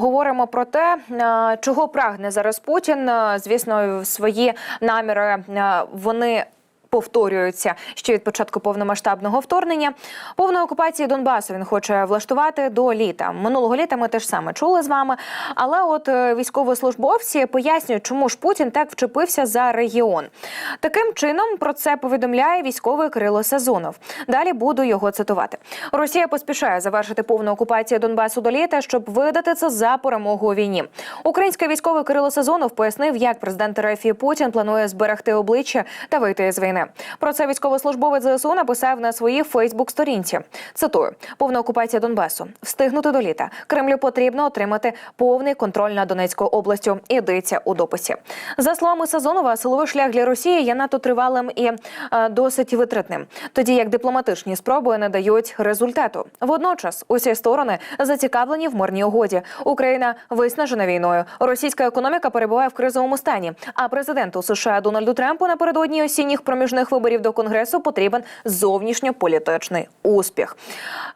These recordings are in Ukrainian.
обговоримо про те, е, чого прагне зараз Путін. Е, Звісно, свої наміри е, вони. Повторюються ще від початку повномасштабного вторгнення. Повної окупації Донбасу він хоче влаштувати до літа. Минулого літа ми теж саме чули з вами. Але от е, військовослужбовці пояснюють, чому ж Путін так вчепився за регіон. Таким чином про це повідомляє військовий Кирило Сазонов. Далі буду його цитувати. Росія поспішає завершити повну окупацію Донбасу до літа, щоб видати це за перемогу у війні. Український військовий Кирило Сазонов пояснив, як президент РФ Путін планує зберегти обличчя та вийти з війни. Про це військовослужбовець ЗСУ написав на своїй Фейсбук-сторінці. Цитую: повна окупація Донбасу. Встигнути до літа. Кремлю потрібно отримати повний контроль над Донецькою областю. Ідеться у дописі. За словами Сазонова, силовий шлях для Росії є надто тривалим і е, досить витратним, тоді як дипломатичні спроби не дають результату. Водночас усі сторони зацікавлені в мирній угоді. Україна виснажена війною. Російська економіка перебуває в кризовому стані. А президенту США Дональду Трампу напередодні осінніх проміжних виборів до конгресу потрібен зовнішньополітичний успіх.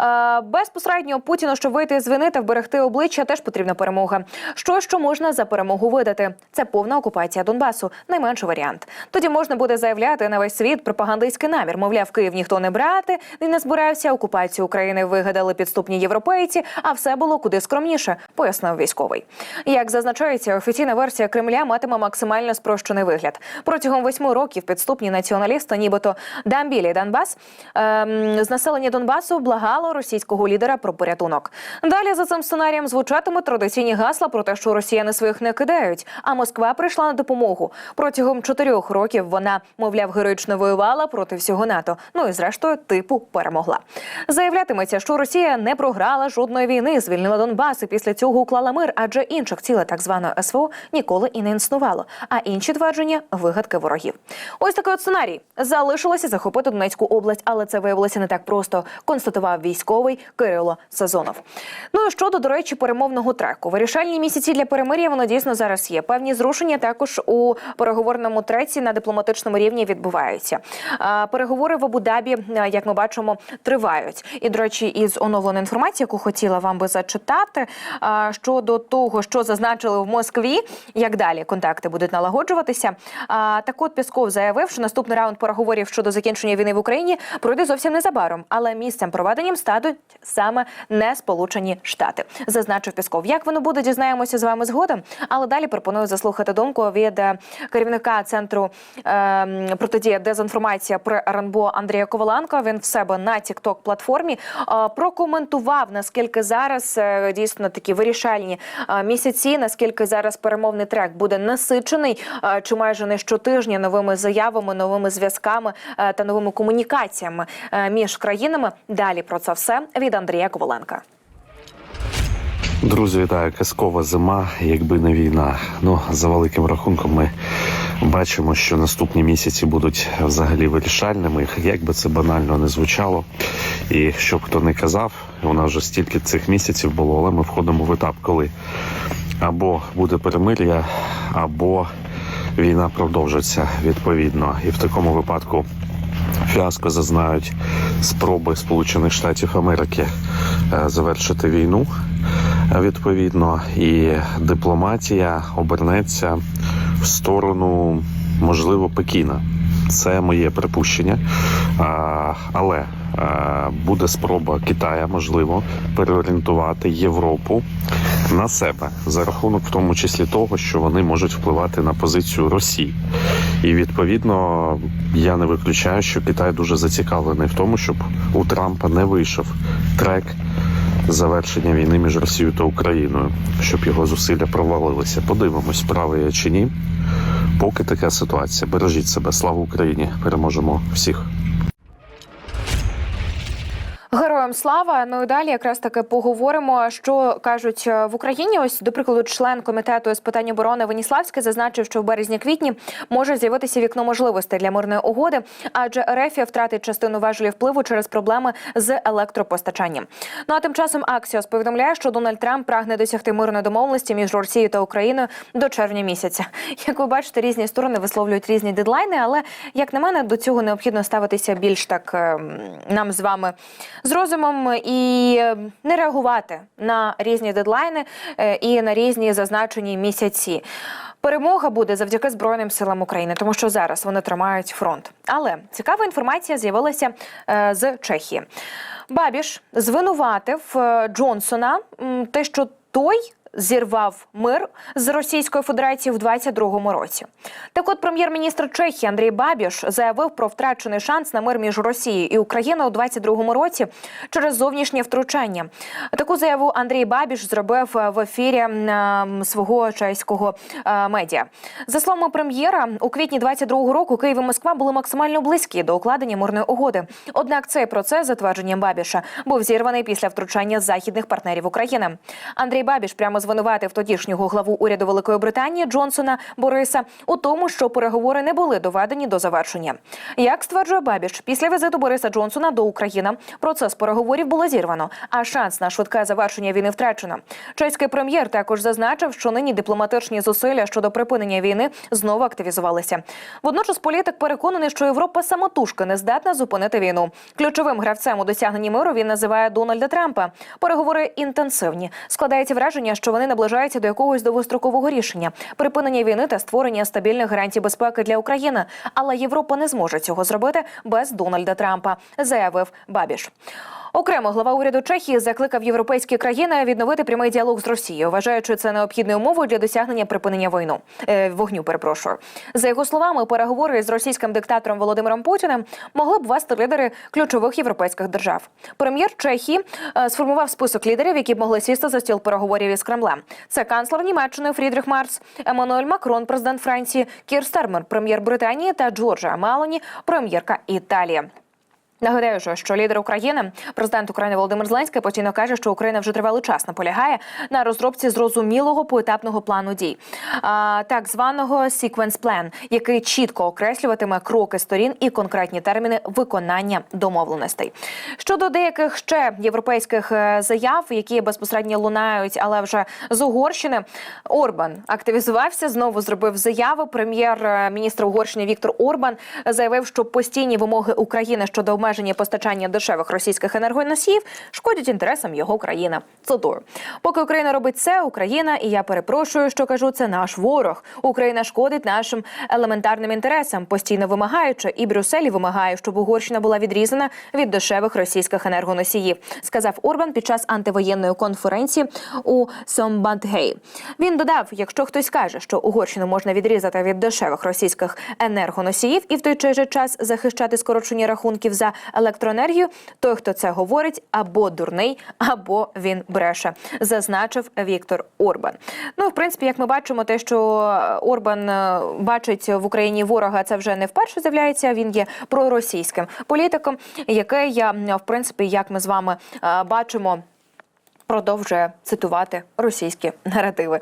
Е, безпосередньо Путіну, щоб вийти з вини та вберегти обличчя, теж потрібна перемога. Що що можна за перемогу видати? Це повна окупація Донбасу, найменший варіант. Тоді можна буде заявляти на весь світ пропагандистський намір. Мовляв, Київ ніхто не брати, він не збирався. Окупацію України вигадали підступні європейці, а все було куди скромніше, пояснив військовий. Як зазначається, офіційна версія Кремля матиме максимально спрощений вигляд. Протягом восьми років підступні націоналісти, нібито Дамбілі Донбас, ем, з населення Донбасу благало російського лідера про порятунок. Далі за цим сценарієм звучатимуть традиційні гасла про те, що росіяни своїх не кидають, а Москва прийшла на допомогу. Протягом чотирьох років вона, мовляв, героїчно воювала проти всього НАТО. Ну і зрештою, типу перемогла. Заявлятиметься, що Росія не програла жодної війни, звільнила Донбас і після цього уклала мир, адже інших цілей так званої СВО ніколи і не існувало. А інші твердження вигадки ворогів. Ось такий от сценарій залишилося захопити Донецьку область, але це виявилося не так просто. Констатував військовий Кирило Сазонов. Ну і щодо, до речі, перемовного треку. Вирішальні місяці для перемир'я воно дійсно зараз є. Певні зрушення також у переговорному треці на дипломатичному рівні відбуваються. Переговори в Абу-Дабі, як ми бачимо, тривають. І до речі, із оновленої інформації, яку хотіла вам би зачитати, а, щодо того, що зазначили в Москві, як далі контакти будуть налагоджуватися. Так от Пісков заявив, що наступний раунд переговорів щодо закінчення війни в Україні пройде зовсім незабаром, але місцем проведенням стануть саме не Сполучені Штати. Зазначив Пісков. Як воно буде, дізнаємося з вами згодом. Але далі пропоную заслухати думку від е, керівника центру е, протидія дезінформація при РНБО Андрія Коваленко. Він в себе на тікток платформі е, прокоментував наскільки зараз е, дійсно такі вирішальні е, місяці, наскільки зараз перемовний трек буде насичений, е, чи майже не щотижня новими заявами, новими зв'язками е, та новими комунікаціями е, між країнами. Далі про це все від Андрія Коваленка. Друзі, вітаю, казкова зима, якби не війна. Ну за великим рахунком, ми бачимо, що наступні місяці будуть взагалі вирішальними. Як би це банально не звучало, і щоб хто не казав, у нас вже стільки цих місяців було, але ми входимо в етап, коли або буде перемир'я, або війна продовжиться відповідно. І в такому випадку фіаско зазнають спроби Сполучених Штатів Америки е, завершити війну. Е, Відповідно, і дипломатія обернеться в сторону, можливо, Пекіна. Це моє припущення. Але буде спроба Китая, можливо, переорієнтувати Європу на себе за рахунок, в тому числі того, що вони можуть впливати на позицію Росії. І відповідно я не виключаю, що Китай дуже зацікавлений в тому, щоб у Трампа не вийшов трек завершення війни між Росією та Україною, щоб його зусилля провалилися. Подивимось, правий я чи ні. Поки така ситуація. Бережіть себе. Слава Україні! Переможемо всіх. Героям слава. Ну і далі якраз таки поговоримо, що кажуть е, в Україні. Ось, до прикладу, член комітету з питань оборони Веніславський зазначив, що в березні-квітні може з'явитися вікно можливостей для мирної угоди, адже Ерефія втратить частину важелів впливу через проблеми з електропостачанням. Ну а тим часом Аксіос повідомляє, що Дональд Трамп прагне досягти мирної домовленості між Росією та Україною до червня місяця. Як ви бачите, різні сторони висловлюють різні дедлайни, але як на мене, до цього необхідно ставитися більш так ем, нам з вами з розумом. і не реагувати на різні дедлайни е, і на різні зазначені місяці. Перемога буде завдяки Збройним силам України, тому що зараз вони тримають фронт. Але цікава інформація з'явилася е, з Чехії. Бабіш звинуватив е, Джонсона те, що той. Зірвав мир з Російською Федерацією в 22-му році. Так, от прем'єр-міністр Чехії Андрій Бабіш заявив про втрачений шанс на мир між Росією і Україною у 22-му році через зовнішнє втручання. Таку заяву Андрій Бабіш зробив в ефірі свого чеського е, медіа. За словами прем'єра, у квітні 22-го року Київ і Москва були максимально близькі до укладення мирної угоди. Однак цей процес, за твердженням Бабіша, був зірваний після втручання західних партнерів України. Андрій Бабіш прямо звинуватив тодішнього главу уряду Великої Британії Джонсона Бориса у тому, що переговори не були доведені до завершення. Як стверджує Бабіш, після візиту Бориса Джонсона до України процес переговорів було зірвано, а шанс на швидке завершення війни втрачено. Чеський прем'єр також зазначив, що нині дипломатичні зусилля щодо припинення війни знову активізувалися. Водночас політик переконаний, що Європа самотужки не здатна зупинити війну. Ключовим гравцем у досягненні миру він називає Дональда Трампа. Переговори інтенсивні. Складається враження, що вони наближаються до якогось довгострокового рішення припинення війни та створення стабільних гарантій безпеки для України. Але Європа не зможе цього зробити без Дональда Трампа, заявив Бабіш. Окремо глава уряду Чехії закликав європейські країни відновити прямий діалог з Росією, вважаючи це необхідною умовою для досягнення припинення війну е, вогню. Перепрошую за його словами, переговори з російським диктатором Володимиром Путіним могли б вести лідери ключових європейських держав. Прем'єр Чехії е, сформував список лідерів, які б могли сісти за стіл переговорів із Кремлем. Це канцлер Німеччини Фрідріх Марс, Еммануель Макрон, президент Франції, Кір Стармер, прем'єр Британії та Джорджія Мелоні, прем'єрка Італії. Нагадаю, що- що лідер України, президент України Володимир Зеленський постійно каже, що Україна вже тривалий час наполягає на розробці зрозумілого поетапного плану дій, а, так званого sequence plan, який чітко окреслюватиме кроки сторін і конкретні терміни виконання домовленостей. Щодо деяких ще європейських е, заяв, які безпосередньо лунають, але вже з Угорщини, Орбан активізувався, знову зробив заяву. Прем'єр-міністр Угорщини Віктор Орбан заявив, що постійні вимоги України щодо обмеження постачання дешевих російських енергоносіїв шкодять інтересам його країни. Цитую. поки Україна робить це, Україна, і я перепрошую, що кажу, це наш ворог. Україна шкодить нашим елементарним інтересам, постійно вимагаючи, і Брюссель вимагає, щоб Угорщина була відрізана від дешевих російських енергоносіїв, сказав Орбан під час антивоєнної конференції у Сомбантгей. Він додав: якщо хтось каже, що Угорщину можна відрізати від дешевих російських енергоносіїв і в той же час захищати скорочення рахунків за електроенергію, той, хто це говорить, або дурний, або він бреше, зазначив Віктор Орбан. Ну, в принципі, як ми бачимо, те, що Орбан е, бачить в Україні ворога, це вже не вперше з'являється. Він є проросійським політиком, який я в принципі, як ми з вами е, бачимо. Продовжує цитувати російські наративи.